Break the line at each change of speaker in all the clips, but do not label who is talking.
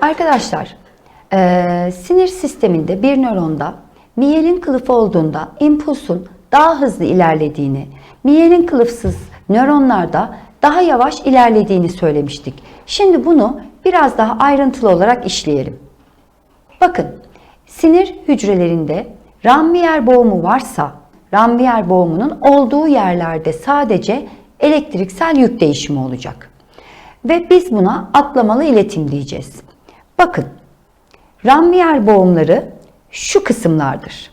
Arkadaşlar, eee, sinir sisteminde bir nöronda miyelin kılıfı olduğunda impulsun daha hızlı ilerlediğini, miyelin kılıfsız nöronlarda daha yavaş ilerlediğini söylemiştik. Şimdi bunu biraz daha ayrıntılı olarak işleyelim. Bakın, sinir hücrelerinde Rambier boğumu varsa, Rambier boğumunun olduğu yerlerde sadece elektriksel yük değişimi olacak. Ve biz buna atlamalı iletim diyeceğiz. Bakın, Rambier boğumları şu kısımlardır.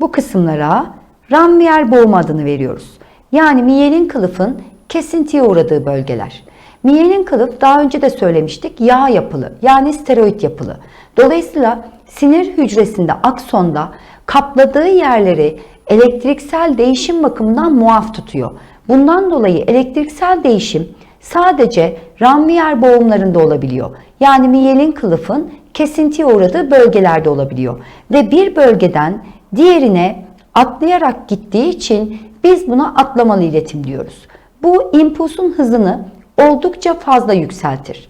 Bu kısımlara Rambier boğum adını veriyoruz. Yani miyelin kılıfın kesintiye uğradığı bölgeler. Miyelin kılıf daha önce de söylemiştik yağ yapılı yani steroid yapılı. Dolayısıyla sinir hücresinde aksonda kapladığı yerleri elektriksel değişim bakımından muaf tutuyor. Bundan dolayı elektriksel değişim sadece Rambier boğumlarında olabiliyor. Yani miyelin kılıfın kesintiye uğradığı bölgelerde olabiliyor. Ve bir bölgeden diğerine atlayarak gittiği için biz buna atlamalı iletim diyoruz. Bu impulsun hızını oldukça fazla yükseltir.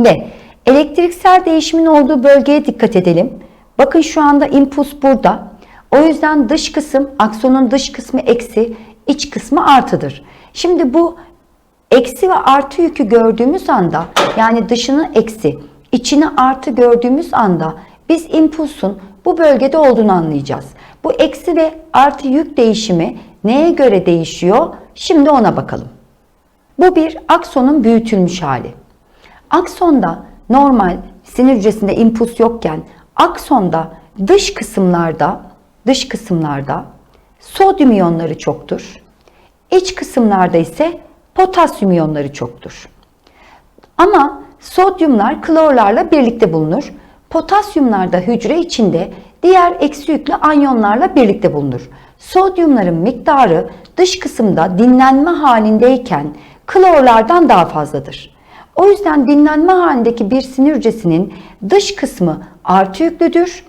Ve elektriksel değişimin olduğu bölgeye dikkat edelim. Bakın şu anda impuls burada. O yüzden dış kısım, aksonun dış kısmı eksi, iç kısmı artıdır. Şimdi bu eksi ve artı yükü gördüğümüz anda yani dışını eksi, içini artı gördüğümüz anda biz impulsun bu bölgede olduğunu anlayacağız. Bu eksi ve artı yük değişimi neye göre değişiyor? Şimdi ona bakalım. Bu bir aksonun büyütülmüş hali. Aksonda normal sinir hücresinde impuls yokken aksonda dış kısımlarda dış kısımlarda sodyum iyonları çoktur. İç kısımlarda ise potasyum iyonları çoktur. Ama sodyumlar klorlarla birlikte bulunur. Potasyumlar da hücre içinde diğer eksi yüklü anyonlarla birlikte bulunur. Sodyumların miktarı dış kısımda dinlenme halindeyken klorlardan daha fazladır. O yüzden dinlenme halindeki bir sinir hücresinin dış kısmı artı yüklüdür.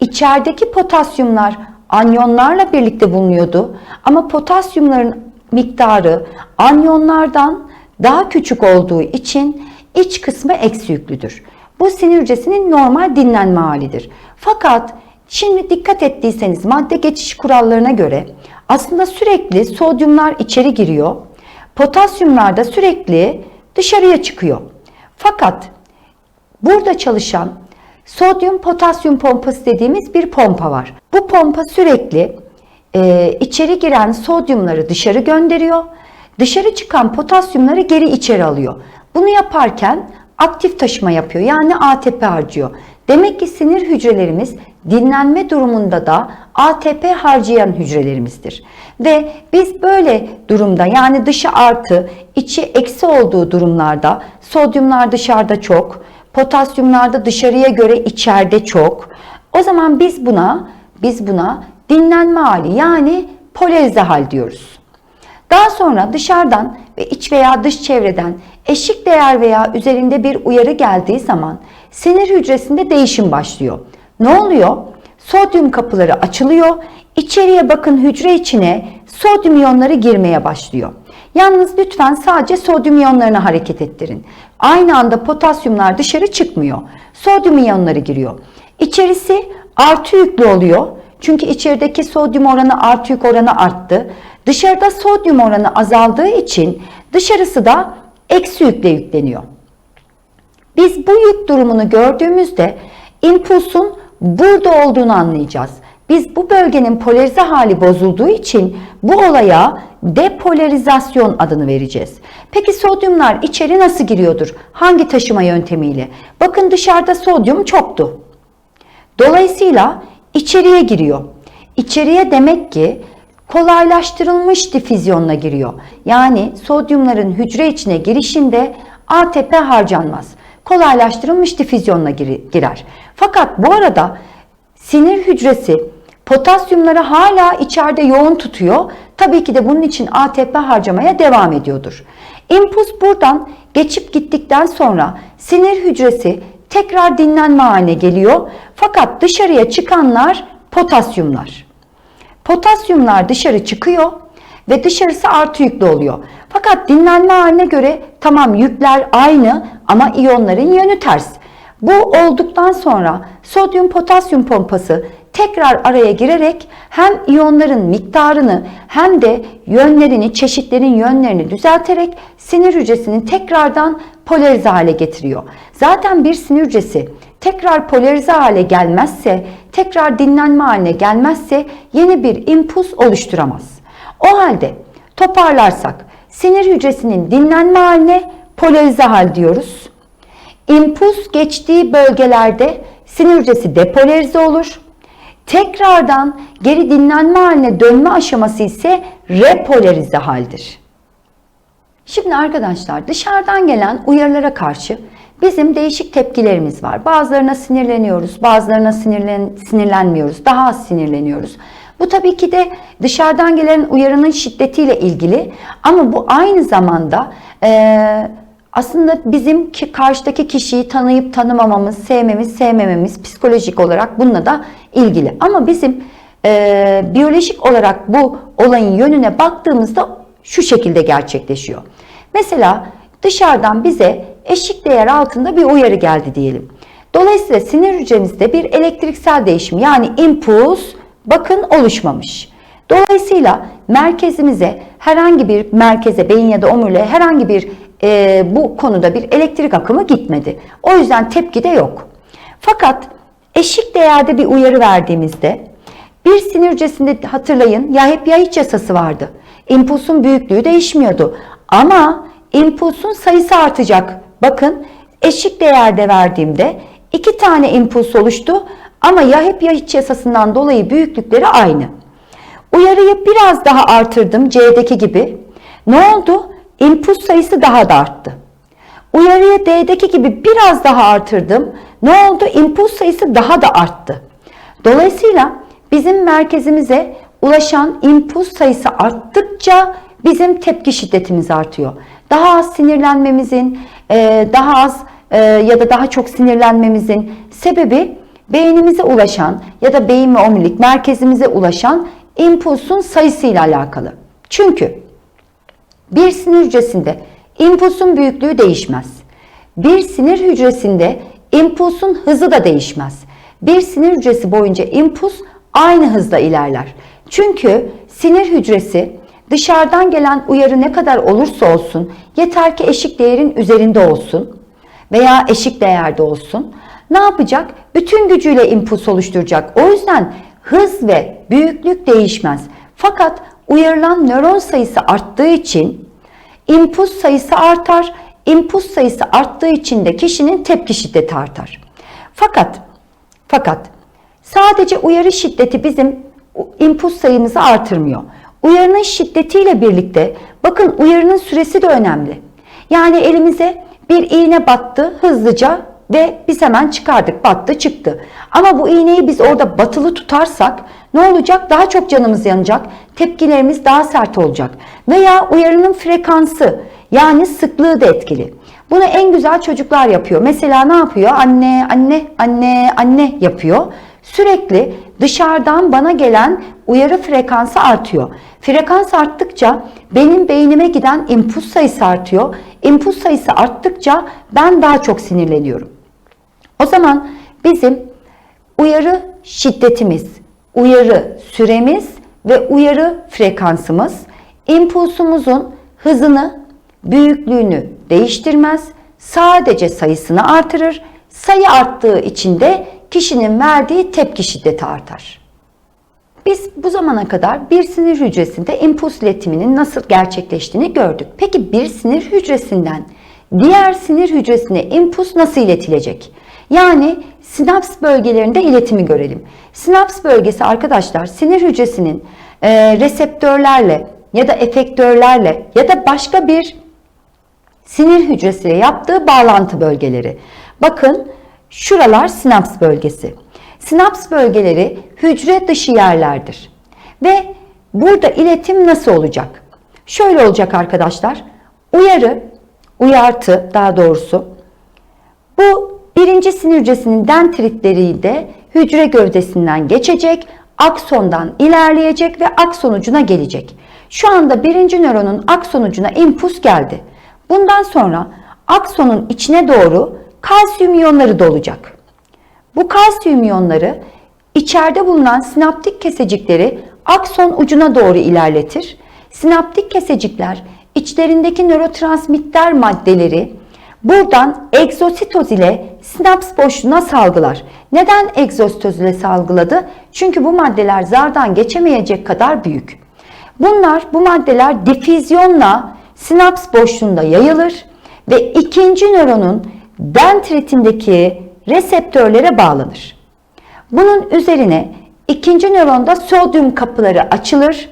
İçerideki potasyumlar anyonlarla birlikte bulunuyordu ama potasyumların miktarı anyonlardan daha küçük olduğu için iç kısmı eksi yüklüdür. Bu sinir hücresinin normal dinlenme halidir. Fakat şimdi dikkat ettiyseniz madde geçiş kurallarına göre aslında sürekli sodyumlar içeri giriyor. Potasyumlar da sürekli dışarıya çıkıyor. Fakat burada çalışan sodyum potasyum pompası dediğimiz bir pompa var. Bu pompa sürekli e, içeri giren sodyumları dışarı gönderiyor. Dışarı çıkan potasyumları geri içeri alıyor. Bunu yaparken aktif taşıma yapıyor. Yani ATP harcıyor. Demek ki sinir hücrelerimiz dinlenme durumunda da ATP harcayan hücrelerimizdir. Ve biz böyle durumda yani dışı artı, içi eksi olduğu durumlarda sodyumlar dışarıda çok, potasyumlar da dışarıya göre içeride çok. O zaman biz buna biz buna dinlenme hali yani polarize hal diyoruz. Daha sonra dışarıdan ve iç veya dış çevreden eşik değer veya üzerinde bir uyarı geldiği zaman sinir hücresinde değişim başlıyor. Ne oluyor? Sodyum kapıları açılıyor. İçeriye bakın hücre içine sodyum iyonları girmeye başlıyor. Yalnız lütfen sadece sodyum iyonlarını hareket ettirin. Aynı anda potasyumlar dışarı çıkmıyor. Sodyum iyonları giriyor. İçerisi artı yüklü oluyor. Çünkü içerideki sodyum oranı artı yük oranı arttı. Dışarıda sodyum oranı azaldığı için dışarısı da eksi yükle yükleniyor. Biz bu yük durumunu gördüğümüzde impulsun burada olduğunu anlayacağız. Biz bu bölgenin polarize hali bozulduğu için bu olaya depolarizasyon adını vereceğiz. Peki sodyumlar içeri nasıl giriyordur? Hangi taşıma yöntemiyle? Bakın dışarıda sodyum çoktu. Dolayısıyla içeriye giriyor. İçeriye demek ki kolaylaştırılmış difüzyonla giriyor. Yani sodyumların hücre içine girişinde ATP harcanmaz. Kolaylaştırılmış difüzyonla girer. Fakat bu arada sinir hücresi potasyumları hala içeride yoğun tutuyor. Tabii ki de bunun için ATP harcamaya devam ediyordur. İmpuls buradan geçip gittikten sonra sinir hücresi tekrar dinlenme haline geliyor. Fakat dışarıya çıkanlar potasyumlar. Potasyumlar dışarı çıkıyor ve dışarısı artı yüklü oluyor. Fakat dinlenme haline göre tamam yükler aynı ama iyonların yönü ters. Bu olduktan sonra sodyum potasyum pompası tekrar araya girerek hem iyonların miktarını hem de yönlerini, çeşitlerin yönlerini düzelterek sinir hücresinin tekrardan polarize hale getiriyor. Zaten bir sinir hücresi tekrar polarize hale gelmezse, tekrar dinlenme haline gelmezse yeni bir impuls oluşturamaz. O halde toparlarsak sinir hücresinin dinlenme haline polarize hal diyoruz. İmpuls geçtiği bölgelerde sinir hücresi depolarize olur. Tekrardan geri dinlenme haline dönme aşaması ise repolarize haldir. Şimdi arkadaşlar dışarıdan gelen uyarılara karşı bizim değişik tepkilerimiz var. Bazılarına sinirleniyoruz, bazılarına sinirlen, sinirlenmiyoruz, daha az sinirleniyoruz. Bu tabii ki de dışarıdan gelen uyarının şiddetiyle ilgili ama bu aynı zamanda e, aslında bizim ki karşıdaki kişiyi tanıyıp tanımamamız, sevmemiz, sevmememiz psikolojik olarak bununla da ilgili. Ama bizim e, biyolojik olarak bu olayın yönüne baktığımızda şu şekilde gerçekleşiyor. Mesela dışarıdan bize eşik değer altında bir uyarı geldi diyelim. Dolayısıyla sinir hücremizde bir elektriksel değişim yani impuls bakın oluşmamış. Dolayısıyla merkezimize herhangi bir merkeze beyin ya da omuriliğe herhangi bir e, bu konuda bir elektrik akımı gitmedi. O yüzden tepki de yok. Fakat eşik değerde bir uyarı verdiğimizde bir sinir hücresinde hatırlayın ya hep ya hiç yasası vardı. İmpulsun büyüklüğü değişmiyordu. Ama impulsun sayısı artacak. Bakın eşik değerde verdiğimde iki tane impuls oluştu ama ya hep ya hiç yasasından dolayı büyüklükleri aynı. Uyarıyı biraz daha artırdım C'deki gibi. Ne oldu? İmpuls sayısı daha da arttı. Uyarıyı D'deki gibi biraz daha artırdım. Ne oldu? İmpuls sayısı daha da arttı. Dolayısıyla bizim merkezimize ulaşan impuls sayısı arttıkça bizim tepki şiddetimiz artıyor. Daha az sinirlenmemizin, e, daha az e, ya da daha çok sinirlenmemizin sebebi beynimize ulaşan ya da beyin ve omurilik merkezimize ulaşan impulsun sayısıyla alakalı. Çünkü bir sinir hücresinde impulsun büyüklüğü değişmez. Bir sinir hücresinde impulsun hızı da değişmez. Bir sinir hücresi boyunca impuls aynı hızda ilerler. Çünkü sinir hücresi dışarıdan gelen uyarı ne kadar olursa olsun yeter ki eşik değerin üzerinde olsun veya eşik değerde olsun. Ne yapacak? Bütün gücüyle impuls oluşturacak. O yüzden hız ve büyüklük değişmez. Fakat uyarılan nöron sayısı arttığı için impuls sayısı artar. İmpuls sayısı arttığı için de kişinin tepki şiddeti artar. Fakat fakat sadece uyarı şiddeti bizim impuls sayımızı artırmıyor. Uyarının şiddetiyle birlikte bakın uyarının süresi de önemli. Yani elimize bir iğne battı hızlıca ve biz hemen çıkardık battı çıktı. Ama bu iğneyi biz orada batılı tutarsak ne olacak? Daha çok canımız yanacak. Tepkilerimiz daha sert olacak. Veya uyarının frekansı yani sıklığı da etkili. Bunu en güzel çocuklar yapıyor. Mesela ne yapıyor? Anne, anne, anne, anne yapıyor. Sürekli dışarıdan bana gelen uyarı frekansı artıyor. Frekans arttıkça benim beynime giden impuls sayısı artıyor. İmpuls sayısı arttıkça ben daha çok sinirleniyorum. O zaman bizim uyarı şiddetimiz, uyarı süremiz ve uyarı frekansımız impulsumuzun hızını, büyüklüğünü değiştirmez. Sadece sayısını artırır. Sayı arttığı için de kişinin verdiği tepki şiddeti artar. Biz bu zamana kadar bir sinir hücresinde impuls iletiminin nasıl gerçekleştiğini gördük. Peki bir sinir hücresinden diğer sinir hücresine impuls nasıl iletilecek? Yani sinaps bölgelerinde iletimi görelim. Sinaps bölgesi arkadaşlar sinir hücresinin e, reseptörlerle ya da efektörlerle ya da başka bir sinir hücresiyle yaptığı bağlantı bölgeleri. Bakın şuralar sinaps bölgesi. Sinaps bölgeleri hücre dışı yerlerdir. Ve burada iletim nasıl olacak? Şöyle olacak arkadaşlar. Uyarı, uyartı daha doğrusu. Bu birinci sinir hücresinin dendritleri de hücre gövdesinden geçecek. aksondan ilerleyecek ve akson ucuna gelecek. Şu anda birinci nöronun akson ucuna impuls geldi. Bundan sonra aksonun içine doğru kalsiyum iyonları dolacak. Bu kalsiyum iyonları içeride bulunan sinaptik kesecikleri akson ucuna doğru ilerletir. Sinaptik kesecikler içlerindeki nörotransmitter maddeleri buradan egzositoz ile sinaps boşluğuna salgılar. Neden egzositoz ile salgıladı? Çünkü bu maddeler zardan geçemeyecek kadar büyük. Bunlar, bu maddeler difüzyonla sinaps boşluğunda yayılır ve ikinci nöronun dendritindeki reseptörlere bağlanır. Bunun üzerine ikinci nöronda sodyum kapıları açılır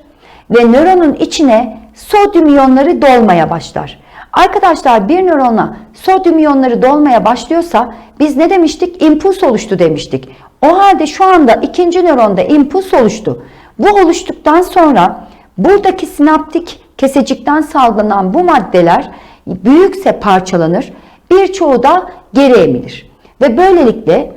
ve nöronun içine sodyum iyonları dolmaya başlar. Arkadaşlar bir nörona sodyum iyonları dolmaya başlıyorsa biz ne demiştik? İmpuls oluştu demiştik. O halde şu anda ikinci nöronda impuls oluştu. Bu oluştuktan sonra buradaki sinaptik kesecikten salgılanan bu maddeler büyükse parçalanır, birçoğu da geri emilir. Ve böylelikle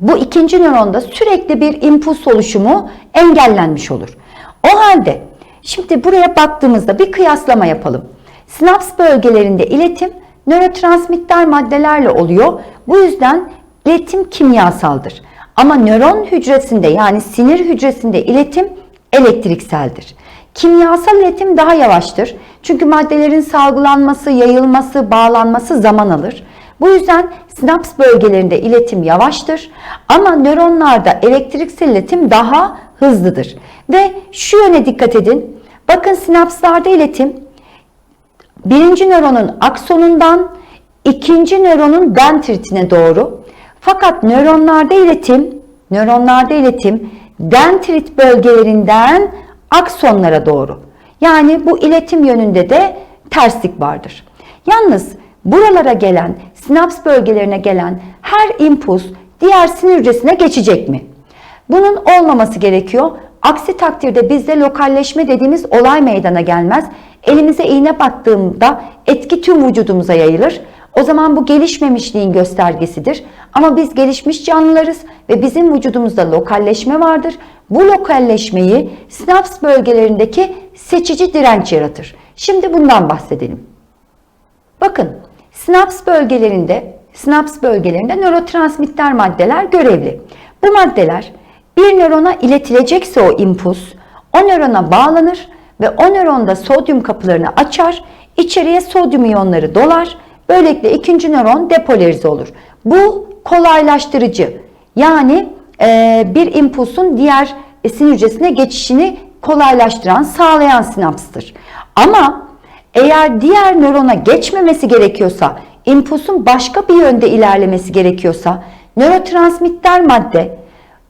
bu ikinci nöronda sürekli bir impuls oluşumu engellenmiş olur. O halde şimdi buraya baktığımızda bir kıyaslama yapalım. Sinaps bölgelerinde iletim nörotransmitter maddelerle oluyor. Bu yüzden iletim kimyasaldır. Ama nöron hücresinde yani sinir hücresinde iletim elektrikseldir. Kimyasal iletim daha yavaştır. Çünkü maddelerin salgılanması, yayılması, bağlanması zaman alır. Bu yüzden sinaps bölgelerinde iletim yavaştır ama nöronlarda elektriksel iletim daha hızlıdır. Ve şu yöne dikkat edin. Bakın sinapslarda iletim birinci nöronun aksonundan ikinci nöronun dendritine doğru. Fakat nöronlarda iletim, nöronlarda iletim dendrit bölgelerinden aksonlara doğru. Yani bu iletim yönünde de terslik vardır. Yalnız buralara gelen, sinaps bölgelerine gelen her impuls diğer sinir hücresine geçecek mi? Bunun olmaması gerekiyor. Aksi takdirde bizde lokalleşme dediğimiz olay meydana gelmez. Elimize iğne battığında etki tüm vücudumuza yayılır. O zaman bu gelişmemişliğin göstergesidir. Ama biz gelişmiş canlılarız ve bizim vücudumuzda lokalleşme vardır. Bu lokalleşmeyi sinaps bölgelerindeki seçici direnç yaratır. Şimdi bundan bahsedelim. Bakın sinaps bölgelerinde sinaps bölgelerinde nörotransmitter maddeler görevli. Bu maddeler bir nörona iletilecekse o impuls o nörona bağlanır ve o nöronda sodyum kapılarını açar, içeriye sodyum iyonları dolar. Böylelikle ikinci nöron depolarize olur. Bu kolaylaştırıcı. Yani e, bir impulsun diğer sinir hücresine geçişini kolaylaştıran, sağlayan sinapstır. Ama eğer diğer nörona geçmemesi gerekiyorsa, impulsun başka bir yönde ilerlemesi gerekiyorsa, nörotransmitter madde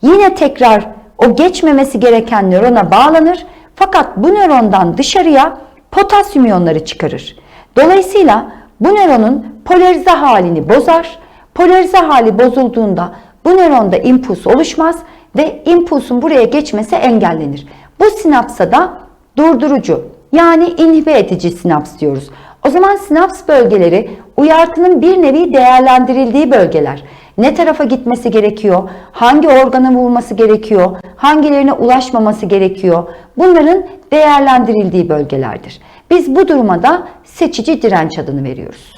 yine tekrar o geçmemesi gereken nörona bağlanır. Fakat bu nörondan dışarıya potasyum iyonları çıkarır. Dolayısıyla bu nöronun polarize halini bozar. Polarize hali bozulduğunda bu nöronda impuls oluşmaz ve impulsun buraya geçmesi engellenir. Bu sinapsa da durdurucu yani inhibe edici sinaps diyoruz. O zaman sinaps bölgeleri uyartının bir nevi değerlendirildiği bölgeler. Ne tarafa gitmesi gerekiyor? Hangi organa vurması gerekiyor? Hangilerine ulaşmaması gerekiyor? Bunların değerlendirildiği bölgelerdir. Biz bu duruma da seçici direnç adını veriyoruz.